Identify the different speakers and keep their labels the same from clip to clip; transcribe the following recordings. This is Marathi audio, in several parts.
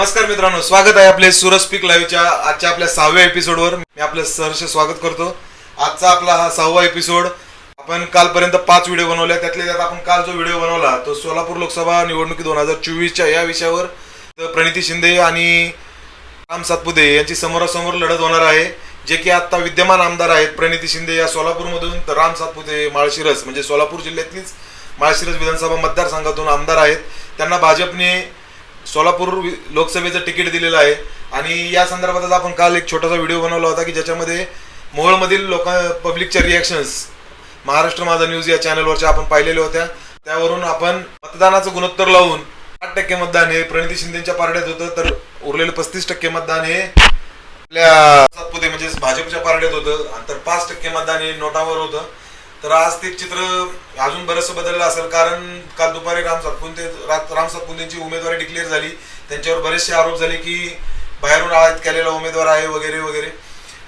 Speaker 1: नमस्कार मित्रांनो स्वागत आहे आपले सुरज पीक लाईव्हच्या आजच्या आपल्या सहाव्या एपिसोडवर मी आपलं सहर्ष स्वागत करतो. आजचा आपला हा सहावा एपिसोड आपण कालपर्यंत पाच व्हिडिओ बनवल्या. त्यातले त्यात आपण काल जो व्हिडिओ बनवला तो सोलापूर लोकसभा निवडणुकी दोन हजार चोवीसच्या या विषयावर तर प्रणिती शिंदे आणि राम सातपुते यांची समोरासमोर लढत होणार आहे. जे की आता विद्यमान आमदार आहेत प्रणिती शिंदे या सोलापूरमधून तर राम सातपुते माळशिरस म्हणजे सोलापूर जिल्ह्यातलीच माळशिरस विधानसभा मतदारसंघातून आमदार आहेत. त्यांना भाजपने सोलापूर लोकसभेचं तिकीट दिलेलं आहे. आणि या संदर्भातच आपण काल एक छोटासा व्हिडिओ बनवला होता की ज्याच्यामध्ये मोहोळमधील लोक पब्लिकच्या रिॲक्शन्स महाराष्ट्र माझा न्यूज या चॅनलवरच्या आपण पाहिलेल्या होत्या. त्यावरून आपण मतदानाचं गुणोत्तर लावून आठ टक्के मतदान हे प्रणिती शिंदेच्या पारड्यात होतं तर उरलेलं पस्तीस टक्के मतदान हे आपल्या सातपुते म्हणजे भाजपच्या पारड्यात होतं. तर पाच टक्के मतदान हे नोटावर होतं. तर आज ते चित्र अजून बरंचसं बदललं असेल. कारण काल दुपारी राम सातपुंते राम सातपुतेंची उमेदवारी डिक्लेअर झाली. त्यांच्यावर बरेचसे आरोप झाले की बाहेरून आळत केलेला उमेदवार आहे वगैरे वगैरे.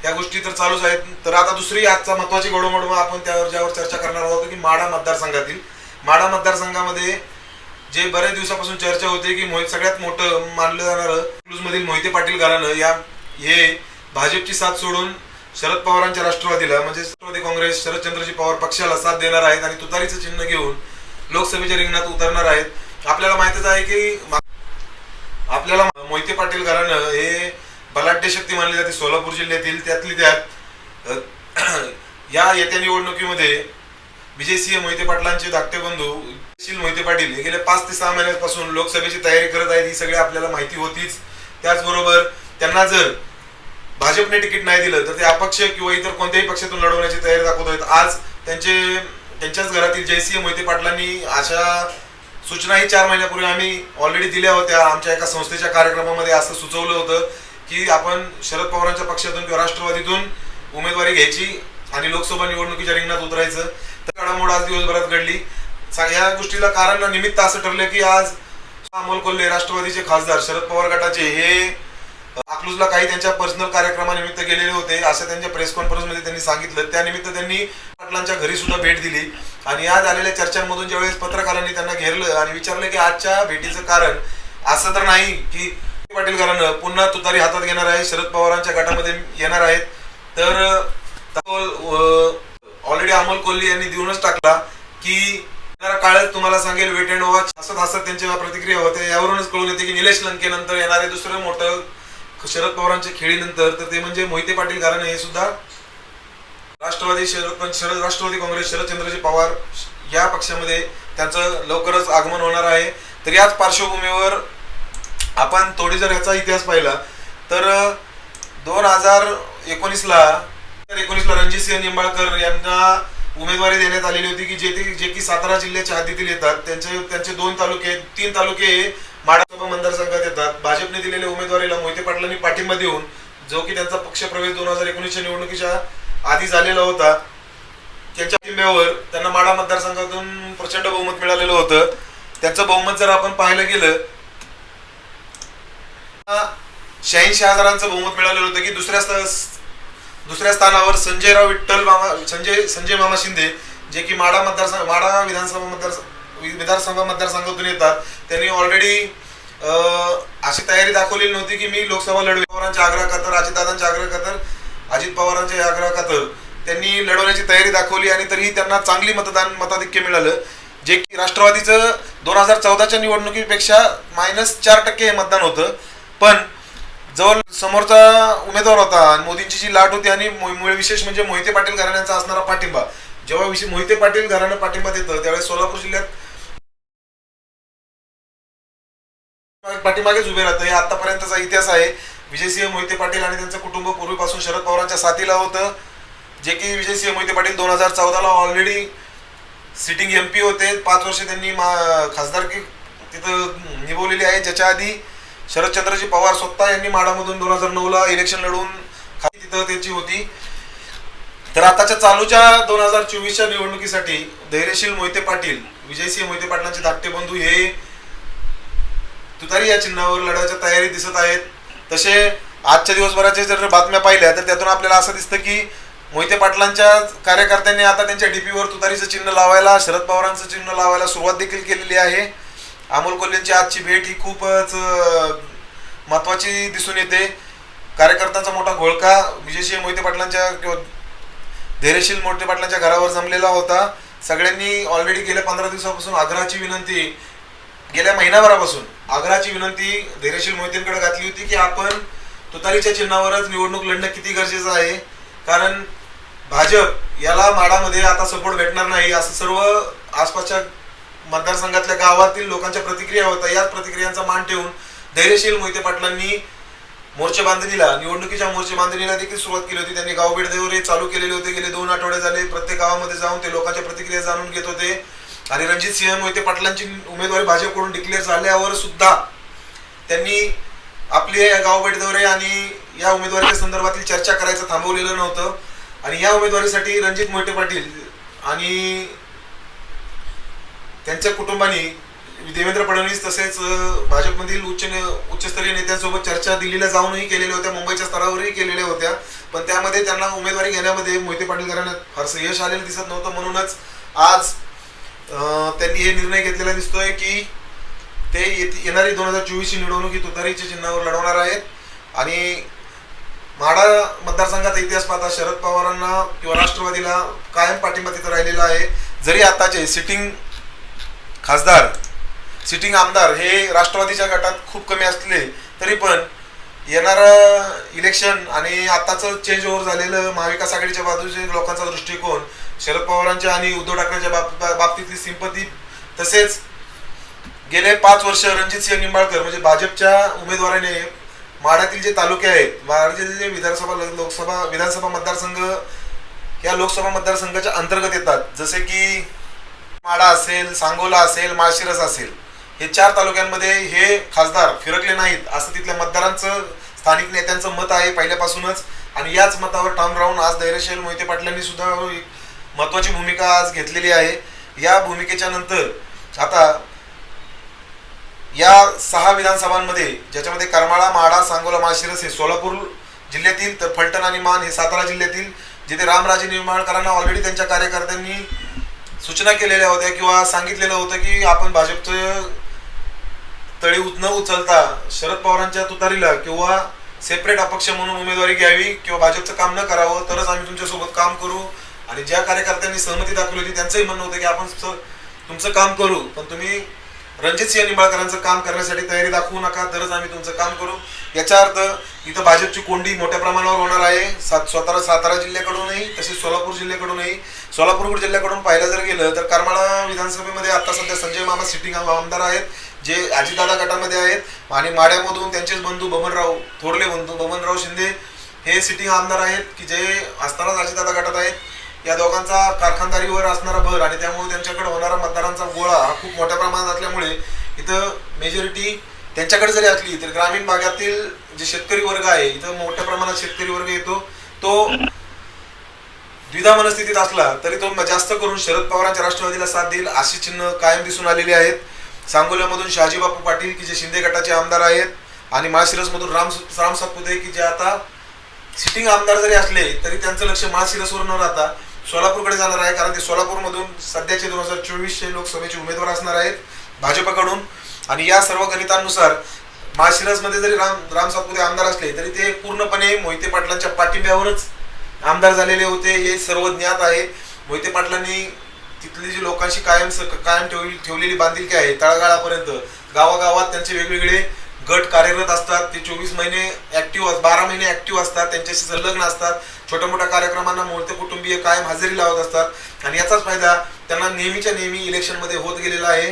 Speaker 1: या गोष्टी तर चालूच आहेत. तर आता दुसरी आजचा महत्वाची घडोमोड मग आपण त्यावर ज्यावर चर्चा करणार आहोत की माडा मतदारसंघातील माडा मतदारसंघामध्ये जे बऱ्याच दिवसापासून चर्चा होते की मोहित सगळ्यात मोठं मानलं जाणारं मधील मोहिते पाटील घराणं या हे भाजपची साथ सोडून शरद पवारांच्या राष्ट्रवादीला म्हणजे राष्ट्रवादी काँग्रेस शरदचंद्रजी पवार पक्षाला साथ देणार आहेत आणि तुतारीचं चिन्ह घेऊन लोकसभेच्या रिंगणात उतरणार आहेत. आपल्याला माहितच आहे की आपल्याला मोहिते पाटील घराणं हे बलाढ्य शक्ती मानली जाते सोलापूर जिल्ह्यातील त्यातली त्यात. या येत्या निवडणुकीमध्ये विजयसिंह मोहिते पाटलांचे धाकटे बंधू शील मोहिते पाटील हे गेले पाच ते सहा महिन्यापासून लोकसभेची तयारी करत आहेत ही सगळी आपल्याला माहिती होतीच. त्याचबरोबर त्यांना जर भाजपने तिकीट नाही दिलं तर ते अपक्ष किंवा इतर कोणत्याही पक्षातून लढवण्याची तयारी दाखवत आहेत आज त्यांचे त्यांच्याच घरातील जयसिंह मोहिते पाटलांनी अशा सूचनाही चार महिन्यापूर्वी आम्ही ऑलरेडी दिल्या होत्या. आमच्या एका संस्थेच्या कार्यक्रमामध्ये असं सुचवलं होतं की आपण शरद पवारांच्या पक्षातून किंवा राष्ट्रवादीतून उमेदवारी घ्यायची आणि लोकसभा निवडणुकीच्या रिंगणात उतरायचं. तर घडामोड आज दिवसभरात घडली. या गोष्टीला कारण निमित्त असं ठरलं की आज अमोल कोल्हे राष्ट्रवादीचे खासदार शरद पवार गटाचे हे अकलूजला काही त्यांच्या पर्सनल कार्यक्रमानिमित्त गेलेले होते. असं त्यांच्या प्रेस कॉन्फरन्समध्ये त्यांनी सांगितलं. त्यानिमित्त त्यांनी पाटलांच्या घरी सुद्धा भेट दिली. आणि आज आलेल्या चर्चांमधून ज्यावेळेस पत्रकारांनी त्यांना घेरलं आणि विचारलं की आजच्या भेटीचं कारण असं तर नाही की पाटील घरानं पुन्हा तुतारी हातात घेणार आहे शरद पवारांच्या गटामध्ये येणार आहेत. तर ऑलरेडी अमोल कोल्हे यांनी देऊनच टाकला की येणारा काळात तुम्हाला सांगेल वेट अँड वॉच. हसत हसत त्यांच्या प्रतिक्रिया होत्या. यावरूनच कळून येते की निलेश लंकेनंतर येणारे दुसरं मोठं शरद पवारांच्या खेळीनंतर तर ते म्हणजे मोहिते पाटील घराणे हे सुद्धा राष्ट्रवादी शरद शरद राष्ट्रवादी काँग्रेस शरदचंद्रजी पवार या पक्षामध्ये त्यांचं लवकरच आगमन होणार आहे. तर याच पार्श्वभूमीवर आपण थोडी जर याचा इतिहास पाहिला तर दोन हजार एकोणीसला तर एकोणीसला रणजितसिंह निंबाळकर यांना उमेदवारी देण्यात आलेली होती की जे ते जे की सातारा जिल्ह्याच्या हद्दीतील येतात. त्यांचे त्यांचे दोन तालुके तीन तालुके हे माडासभा मतदारसंघात येतात. भाजपने दिलेल्या उमेदवारीला मोहिते पाटलांनी पाठिंबा देऊन जो की त्यांचा पक्षप्रवेश दोन हजार एकोणीसच्या निवडणुकीच्या आधी झालेला होता त्यांच्या पाठिंब्यावर त्यांना माडा मतदारसंघातून प्रचंड बहुमत मिळालेलं होतं. त्यांचं बहुमत जर आपण पाहायला गेलं शहाऐंशी हजारांचं बहुमत मिळालेलं होतं की दुसऱ्या दुसऱ्या स्थानावर संजयराव विठ्ठल मामा संजय संजय मामा शिंदे जे की माडा मतदारसंघ माडा विधानसभा मतदारसंघ विधानसभा मतदारसंघातून येतात. त्यांनी ऑलरेडी अशी तयारी दाखवलेली नव्हती की मी लोकसभा लढवी. पवारांच्या आग्रह खातर अजितदादांच्या आग्रह खातर अजित पवारांच्या आग्रह खातर त्यांनी लढवण्याची तयारी दाखवली आणि तरीही त्यांना चांगली मतदान मताधिक्य मिळालं. जे की राष्ट्रवादीचं दोन हजार चौदाच्या निवडणुकीपेक्षा मायनस चार टक्के हे मतदान होतं. पण जवळ समोरचा उमेदवार होता आणि मोदींची जी लाट होती आणि विशेष म्हणजे मोहिते पाटील घराण्याचा असणारा पाठिंबा. जेव्हा विशेष मोहिते पाटील घराणं पाठिंबा देतं त्यावेळेस सोलापूर जिल्ह्यात पाठीमागेच उभे राहतं. हे आतापर्यंतचा इतिहास आहे. विजयसिंह मोहिते पाटील आणि त्यांचं कुटुंब पूर्वीपासून शरद पवारांच्या साथीला होतं. जे की विजयसिंह मोहिते पाटील दोन हजार चौदाला ऑलरेडी सिटिंग एम पी होते. पाच वर्ष त्यांनी मा खासदारकी तिथं निभवलेली आहे. ज्याच्या आधी शरदचंद्रजी पवार स्वतः यांनी माडामधून दोन हजार नऊला इलेक्शन लढवून खाली तिथं त्यांची होती. तर आताच्या चालूच्या दोन हजार चोवीसच्या निवडणुकीसाठी धैर्यशील मोहिते पाटील विजयसिंह मोहिते पाटलांचे धाकटे बंधू हे तुतारी या चिन्हावर लढायच्या तयारी दिसत आहेत. तसे आजच्या दिवसभराच्या जर बातम्या पाहिल्या तर त्यातून आपल्याला असं दिसतं की मोहिते पाटलांच्या कार्यकर्त्यांनी आता त्यांच्या डीपीवर तुतारीचं चिन्ह लावायला शरद पवारांचं चिन्ह लावायला सुरुवात देखील केलेली आहे. अमोल कोल्हेंची आजची भेट ही खूपच महत्त्वाची महत्वाची दिसून येते. कार्यकर्त्यांचा मोठा घोळका विजयसिंह मोहिते पाटलांच्या किंवा धैर्यशील मोहिते पाटलांच्या घरावर जमलेला होता. सगळ्यांनी ऑलरेडी गेल्या पंधरा दिवसापासून आग्रहाची विनंती गेल्या महिनाभरापासून आग्रहाची विनंती धैर्यशील मोहितेंकडे घातली होती की आपण तुतारीच्या चिन्हावरच निवडणूक लढणं किती गरजेचं आहे? कारण भाजप याला माडामध्ये आता सपोर्ट भेटणार नाही असं सर्व आसपासच्या मतदारसंघातल्या गावातील लोकांच्या प्रतिक्रिया होत्या. याच प्रतिक्रियांचा मान ठेवून धैर्यशील मोहिते पाटलांनी मोर्चे बांधणीला निवडणुकीच्या मोर्चे बांधणीला देखील सुरुवात केली होती. त्यांनी गाव भेट दौरे चालू केलेले होते. गेले दोन आठवडे झाले. प्रत्येक गावामध्ये जाऊन ते लोकांच्या प्रतिक्रिया जाणून घेत होते. आणि रणजित सिंह मोहिते पाटलांची उमेदवारी भाजपकडून डिक्लेअर झाल्यावर सुद्धा त्यांनी आपले गाव दौरे आणि या उमेदवारीच्या संदर्भातील चर्चा करायचं थांबवलेलं नव्हतं. आणि या उमेदवारीसाठी रणजित मोहिते पाटील आणि त्यांच्या कुटुंबानी देवेंद्र फडणवीस तसेच भाजपमधील उच्च उच्चस्तरीय नेत्यांसोबत चर्चा दिल्लीला जाऊनही केलेल्या होत्या मुंबईच्या स्तरावरही केलेल्या होत्या. पण त्यामध्ये त्यांना उमेदवारी घेण्यामध्ये मोहिते पाटील घराण्यात फारसं यश आलेलं दिसत नव्हतं. म्हणूनच आज त्यांनी हे निर्णय घेतलेला दिसतोय की ते येणारी दोन हजार चोवीसची निवडणूक ही तुतारीच्या चिन्हावर लढवणार आहेत. आणि म्हाडा मतदारसंघाचा इतिहास पाहता शरद पवारांना किंवा राष्ट्रवादीला कायम पाठिंबा तिथं राहिलेला आहे. जरी आताचे सिटिंग खासदार सिटिंग आमदार हे राष्ट्रवादीच्या गटात खूप कमी असले तरी पण येणारं इलेक्शन आणि आताचं चेंज ओव्हर झालेलं महाविकास आघाडीच्या बाजूचे लोकांचा दृष्टिकोन शरद पवारांच्या आणि उद्धव ठाकरेच्या बाब- बाबतीतली सिंपती तसेच गेले पाच वर्ष रणजित सिंह निंबाळकर म्हणजे भाजपच्या उमेदवाराने माढ्यातील जे तालुके आहेत माढ्याचे जे विधानसभा लोकसभा विधानसभा मतदारसंघ या लोकसभा मतदारसंघाच्या अंतर्गत येतात. जसे की माडा असेल सांगोला असेल माळशिरस असेल हे चार तालुक्यांमध्ये हे खासदार फिरकले नाहीत असं तिथल्या मतदारांचं स्थानिक नेत्यांचं मत आहे पहिल्यापासूनच. आणि याच मतावर ठाम राहून आज धैर्यशील मोहिते पाटलांनी सुद्धा महत्त्वाची महत्वाची भूमिका आज घेतलेली आहे. या भूमिकेच्या नंतर आता या सहा विधानसभांमध्ये ज्याच्यामध्ये करमाळा माडा सांगोला माळशिरस हे सोलापूर जिल्ह्यातील तर फलटण आणि मान हे सातारा जिल्ह्यातील जिथे रामराजे निर्माणकरांना ऑलरेडी त्यांच्या कार्यकर्त्यांनी सूचना केलेल्या होत्या किंवा सांगितलेलं होतं की आपण भाजपचं तळी उच न उचलता शरद पवारांच्या तुतारीला किंवा सेपरेट अपक्ष म्हणून उमेदवारी घ्यावी किंवा भाजपचं काम न करावं तरच आम्ही तुमच्यासोबत काम करू. आणि ज्या कार्यकर्त्यांनी सहमती दाखवली होती त्यांचंही म्हणणं होतं की आपण तुमचं काम करू पण तुम्ही रणजित सिंह निंबाळकरांचं काम करण्यासाठी तयारी दाखवू नका तरच आम्ही तुमचं काम करू. याचा अर्थ इथं भाजपची कोंडी मोठ्या प्रमाणावर होणार आहे सात स्वतः सातारा जिल्ह्याकडूनही तसेच सोलापूर जिल्ह्याकडूनही. सोलापूर जिल्ह्याकडून पाहिलं जर गेलं तर करमाळा विधानसभेमध्ये आता सध्या संजय मामा सिटिंग आमदार आहेत जे अजितदादा गटामध्ये आहेत आणि माड्यामधून त्यांचेच बंधू बबनराव थोरले बंधू बबनराव शिंदे हे सिटिंग आमदार आहेत की जे असतानाच अजितदादा गटात आहेत. या दोघांचा कारखानदारीवर असणारा भर आणि त्यामुळे त्यांच्याकडे होणारा मतदारांचा गोळा हा खूप मोठ्या प्रमाणात असल्यामुळे इथं मेजॉरिटी त्यांच्याकडे जरी असली तर ग्रामीण भागातील जे शेतकरी वर्ग आहे इथं मोठ्या प्रमाणात शेतकरी वर्ग येतो. तो द्विधा मनस्थितीत असला तरी तो जास्त करून शरद पवारांच्या राष्ट्रवादीला साथ देईल अशी चिन्ह कायम दिसून आलेली आहेत. सांगोल्यामधून शहाजी बापू पाटील की जे शिंदे गटाचे आमदार आहेत आणि माळशिरसमधून राम राम सातपुते की जे आता सिटिंग आमदार जरी असले तरी त्यांचं लक्ष माळशिरसवर न राहता सोलापूरकडे जाणार आहे कारण ते सोलापूरमधून सध्याचे दोन हजार चोवीसचे लोकसभेचे उमेदवार असणार आहेत भाजपकडून. आणि या सर्व गणितांनुसार माशिरसमध्ये जरी राम राम सातपुते आमदार असले तरी ते पूर्णपणे मोहिते पाटलांच्या पाठिंब्यावरच आमदार झालेले होते. हे सर्व ज्ञात आहे. मोहिते पाटलांनी तिथली जी लोकांशी कायम स- कायम ठेवली ठेवलेली बांधिलकी आहे तळागाळापर्यंत गावागावात त्यांचे वेगवेगळे गट कार्यरत असतात ते चोवीस महिने ऍक्टिव्ह बारा महिने ऍक्टिव्ह असतात त्यांच्याशी संलग्न असतात छोट्या मोठ्या कार्यक्रमांना मोठे कुटुंबीय कायम हजेरी लावत असतात. आणि याचाच फायदा त्यांना नेहमीच्या नेहमी इलेक्शनमध्ये होत गेलेला आहे.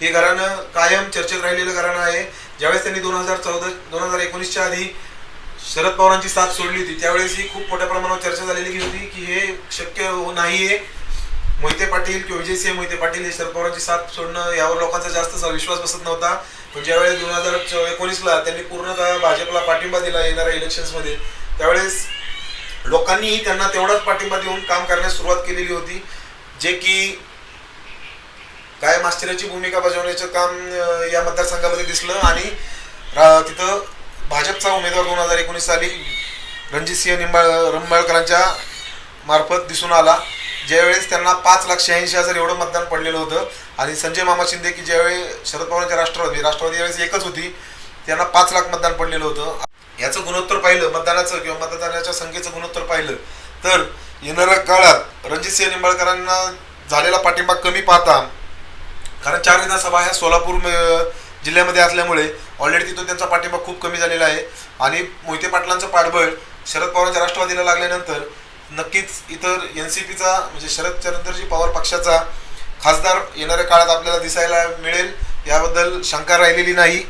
Speaker 1: हे घराणं कायम चर्चेत राहिलेलं घराणं आहे. ज्यावेळेस त्यांनी दोन हजार चौदा दोन हजार एकोणीसच्या आधी शरद पवारांची साथ सोडली होती त्यावेळेस ही खूप मोठ्या प्रमाणावर चर्चा झालेली होती की हे शक्य नाही आहे मोहिते पाटील किंवा विजयसिंह मोहिते पाटील हे शरद पवारांची साथ सोडणं यावर लोकांचा जास्त विश्वास बसत नव्हता. पण ज्यावेळेस दोन हजार एकोणीसला त्यांनी पूर्णतः भाजपला पाठिंबा दिला येणाऱ्या इलेक्शन्समध्ये त्यावेळेस लोकांनीही त्यांना तेवढाच पाठिंबा देऊन काम करण्यास सुरुवात केलेली होती जे की काय आश्चर्याची भूमिका बजावण्याचं काम या मतदारसंघामध्ये दिसलं आणि रा- तिथं भाजपचा उमेदवार दोन हजार एकोणीस साली रणजितसिंह निंबाळ रंबाळकरांच्या मार्फत दिसून आला. ज्यावेळेस त्यांना पाच लाख शहाऐंशी हजार एवढं मतदान पडलेलं होतं आणि संजय मामा शिंदे की ज्यावेळी शरद पवारांच्या राष्ट्रवादी राष्ट्रवादी यावेळेस एकच होती त्यांना पाच लाख मतदान पडलेलं होतं. याचं गुणोत्तर पाहिलं मतदानाचं किंवा मतदानाच्या संख्येचं गुणोत्तर पाहिलं तर येणाऱ्या काळात रणजितसिंह निंबाळकरांना झालेला पाठिंबा कमी पाहता कारण चार विधानसभा ह्या सोलापूर जिल्ह्यामध्ये असल्यामुळे ऑलरेडी तिथून त्यांचा पाठिंबा खूप कमी झालेला आहे. आणि मोहिते पाटलांचं पाठबळ शरद पवारांच्या राष्ट्रवादीला लागल्यानंतर नक्कीच इतर एन सी पीचा म्हणजे शरद चंद्रजी पवार पक्षाचा खासदार येणाऱ्या काळात आपल्याला दिसायला मिळेल. याबद्दल शंका राहिलेली नाही.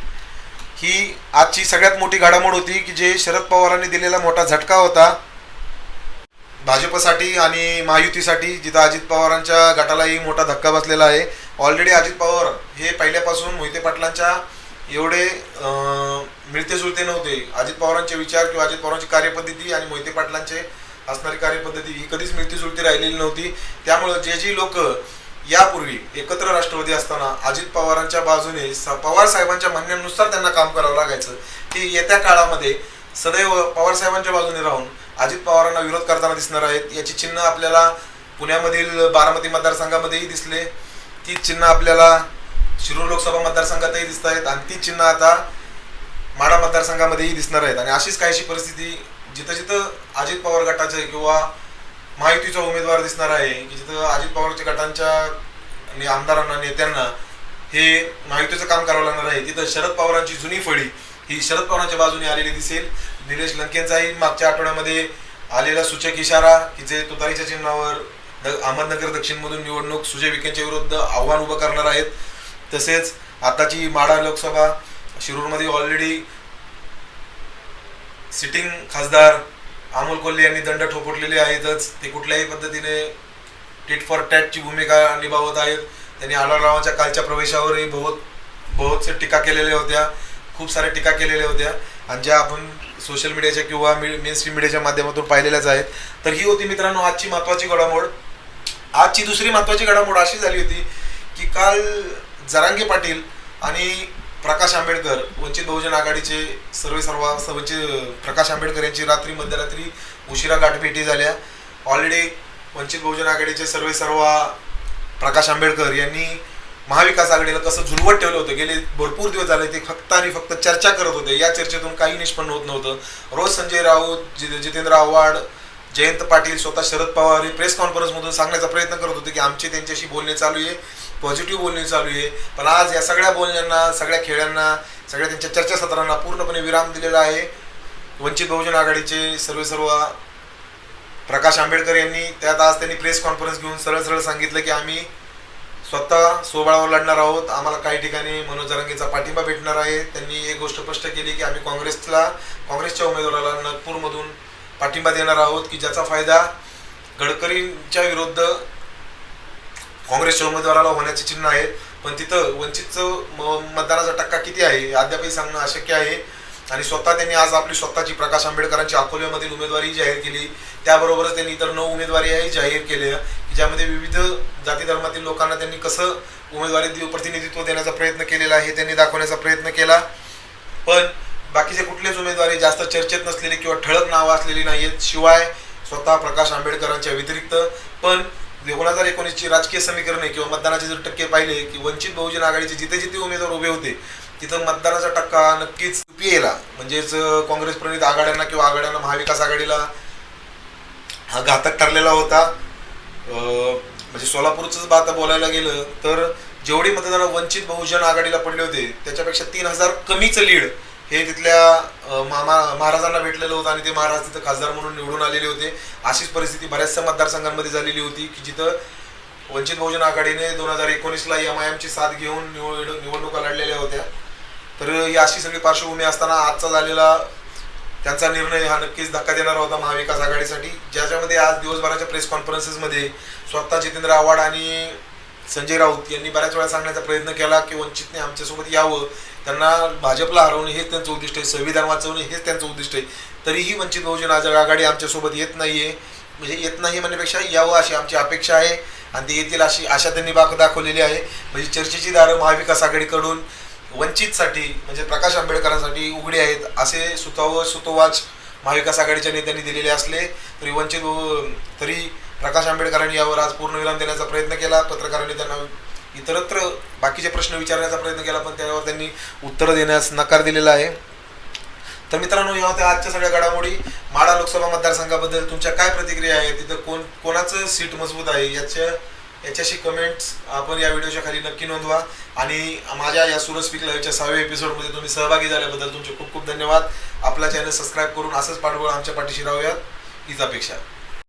Speaker 1: ही आजची सगळ्यात मोठी घडामोड होती की जे शरद पवारांनी दिलेला मोठा झटका होता. भाजपसाठी आणि महायुतीसाठी जिथं अजित पवारांच्या गटालाही मोठा धक्का बसलेला आहे. ऑलरेडी अजित पवार हे पहिल्यापासून मोहिते पाटलांच्या एवढे मिळते जुळते नव्हते. अजित पवारांचे विचार किंवा अजित पवारांची कार्यपद्धती आणि मोहिते पाटलांचे असणारी कार्यपद्धती ही कधीच मिळती जुळती राहिलेली नव्हती. त्यामुळं जे जी लोक यापूर्वी एकत्र राष्ट्रवादी असताना अजित पवारांच्या बाजूने स- पवार साहेबांच्या म्हणण्यानुसार त्यांना काम करावं लागायचं ते येत्या काळामध्ये सदैव पवार साहेबांच्या बाजूने राहून अजित पवारांना विरोध करताना दिसणार आहेत. याची चिन्ह आपल्याला पुण्यामधील बारामती मतदारसंघामध्येही दिसले. ती चिन्ह आपल्याला शिरूर लोकसभा मतदारसंघातही दिसत आहेत आणि ती चिन्ह आता माडा मतदारसंघामध्येही दिसणार आहेत. आणि अशीच काहीशी परिस्थिती जिथं जिथं अजित पवार गटाचे किंवा महायुतीचा उमेदवार दिसणार आहे की जिथं अजित पवारच्या गटांच्या आणि आमदारांना नेत्यांना हे महायुतीचं काम करावं लागणार आहे तिथं शरद पवारांची जुनी फळी ही शरद पवारांच्या बाजूने आलेली दिसेल. निलेश लंकेंचाही मागच्या आठवड्यामध्ये आलेला सूचक इशारा की जे तुतारीच्या चिन्हावर द- अहमदनगर दक्षिणमधून निवडणूक सुजय विखेंच्या विरुद्ध आव्हान उभं करणार आहेत. तसेच आताची माडा लोकसभा शिरूरमध्ये ऑलरेडी सिटिंग खासदार अमोल कोल्हे यांनी दंड ठोपटलेले आहेतच. ते कुठल्याही पद्धतीने टिट फॉर टॅटची भूमिका निभावत आहेत. त्यांनी आढळरावांच्या कालच्या प्रवेशावरही बहुत बहुतसे टीका केलेल्या होत्या. खूप साऱ्या टीका केलेल्या होत्या. आणि ज्या आपण सोशल मीडियाच्या किंवा मेन स्ट्रीम मीडियाच्या माध्यमातून पाहिलेल्याच आहेत. तर ही होती मित्रांनो आजची महत्त्वाची घडामोड. आजची दुसरी महत्त्वाची घडामोड अशी झाली होती की काल जरांगे पाटील आणि प्रकाश आंबेडकर वंचित बहुजन आघाडीचे सर्व सर्व सर्वचे प्रकाश आंबेडकर यांची रात्री मध्यरात्री उशिरा गाठभेटी झाल्या. ऑलरेडी वंचित बहुजन आघाडीचे सर्व सर्व प्रकाश आंबेडकर यांनी महाविकास आघाडीला कसं झुलवत ठेवलं होतं गेले भरपूर दिवस झाले ते फक्त आणि फक्त चर्चा करत होते. या चर्चेतून काही निष्पन्न होत नव्हतं. रोज संजय राऊत जि- जितेंद्र आव्हाड जयंत पाटील स्वतः शरद पवार हे प्रेस कॉन्फरन्समधून सांगण्याचा प्रयत्न करत होते की आमची त्यांच्याशी बोलणे चालू आहे. पॉझिटिव्ह बोलणे चालू आहे. पण आज या सगळ्या बोलण्यांना सगळ्या खेळ्यांना सगळ्या त्यांच्या चर्चासत्रांना पूर्णपणे विराम दिलेला आहे. वंचित बहुजन आघाडीचे सर्व सर्व प्रकाश आंबेडकर यांनी त्यात आज त्यांनी प्रेस कॉन्फरन्स घेऊन सरळ सरळ सांगितलं की आम्ही स्वतः सोबळावर लढणार आहोत. आम्हाला काही ठिकाणी मनोज जरांगेचा पाठिंबा भेटणार आहे. त्यांनी एक गोष्ट स्पष्ट केली की आम्ही काँग्रेसला काँग्रेसच्या उमेदवाराला नागपूरमधून पाठिंबा देणार आहोत की ज्याचा फायदा गडकरींच्या विरुद्ध काँग्रेसच्या उमेदवाराला होण्याचे चिन्ह आहेत. पण तिथं वंचितचं म- मतदानाचा टक्का किती आहे अद्यापही सांगणं अशक्य आहे. आणि स्वतः त्यांनी आज आपली स्वतःची प्रकाश आंबेडकरांची अकोल्यामधील उमेदवारी जाहीर केली. त्याबरोबरच त्यांनी इतर नऊ उमेदवारीही जाहीर केल्या की ज्यामध्ये विविध जाती धर्मातील लोकांना त्यांनी कसं उमेदवारी देऊ प्रतिनिधित्व देण्याचा प्रयत्न केलेला आहे हे त्यांनी दाखवण्याचा प्रयत्न केला. पण बाकीचे कुठलेच उमेदवारी जास्त चर्चेत नसलेली किंवा ठळक नावं असलेली नाही आहेत शिवाय स्वतः प्रकाश आंबेडकरांच्या व्यतिरिक्त. पण दोन हजार एकोणीसची राजकीय समीकरणे किंवा मतदानाचे जर टक्के पाहिले की वंचित बहुजन आघाडीचे जिथे जिथे उमेदवार उभे होते तिथं मतदानाचा टक्का नक्कीच पीएला म्हणजेच काँग्रेस प्रणित आघाड्यांना किंवा आघाड्यांना महाविकास आघाडीला हा घातक ठरलेला होता. अं, म्हणजे सोलापूरच आता बोलायला गेलं तर जेवढी मतदान वंचित बहुजन आघाडीला पडले होते त्याच्यापेक्षा तीन हजार कमीच लीड हे तिथल्या मामा महाराजांना भेटलेलं होतं आणि ते महाराज तिथं खासदार म्हणून निवडून आलेले होते. अशीच परिस्थिती बऱ्याचशा मतदारसंघांमध्ये झालेली होती की जिथं वंचित बहुजन आघाडीने दोन हजार एकोणीसला एम आय एमची साथ घेऊन निवड निवडणुका लढलेल्या होत्या. तर ही अशी सगळी पार्श्वभूमी असताना आजचा झालेला त्यांचा निर्णय हा नक्कीच धक्का देणारा होता महाविकास आघाडीसाठी. ज्याच्यामध्ये आज दिवसभराच्या प्रेस कॉन्फरन्सेसमध्ये स्वतः जितेंद्र आव्हाड आणि संजय राऊत यांनी बऱ्याच वेळा सांगण्याचा प्रयत्न केला की वंचितने आमच्यासोबत यावं. त्यांना भाजपला हरवणे हेच त्यांचं उद्दिष्ट आहे. संविधान वाचवणे हेच त्यांचं उद्दिष्ट आहे. तरीही वंचित बहुजन आघाडी आमच्यासोबत येत नाही आहे म्हणजे येत नाही म्हणण्यापेक्षा यावं अशी आमची अपेक्षा आहे. आणि ते येतील अशी आशा त्यांनी बाक दाखवलेली आहे. म्हणजे चर्चेची दारं महाविकास आघाडीकडून वंचितसाठी म्हणजे प्रकाश आंबेडकरांसाठी उघडी आहेत असे सुताव सुतोवाच महाविकास आघाडीच्या नेत्यांनी दिलेले असले तरी वंचित तरी प्रकाश आंबेडकरांनी यावर आज पूर्णविराम देण्याचा प्रयत्न केला. पत्रकारांनी त्यांना इतरत्र बाकीचे प्रश्न विचारण्याचा प्रयत्न केला पण त्यावर त्यांनी उत्तर देण्यास नकार दिलेला आहे. तर मित्रांनो या होत्या आजच्या सगळ्या घडामोडी. माडा लोकसभा मतदारसंघाबद्दल तुमच्या काय प्रतिक्रिया आहे तिथं कोण कोणाचं सीट मजबूत आहे? याच्या याच्याशी कमेंट्स आपण या व्हिडिओच्या खाली नक्की नोंदवा. आणि माझ्या या सुरज स्पीक लाईव्हच्या सहाव्या एपिसोडमध्ये तुम्ही सहभागी झाल्याबद्दल तुमचे खूप खूप धन्यवाद. आपला चॅनल सबस्क्राईब करून असंच पाठबळ आमच्या पाठीशी राहूयात. हीच अपेक्षा.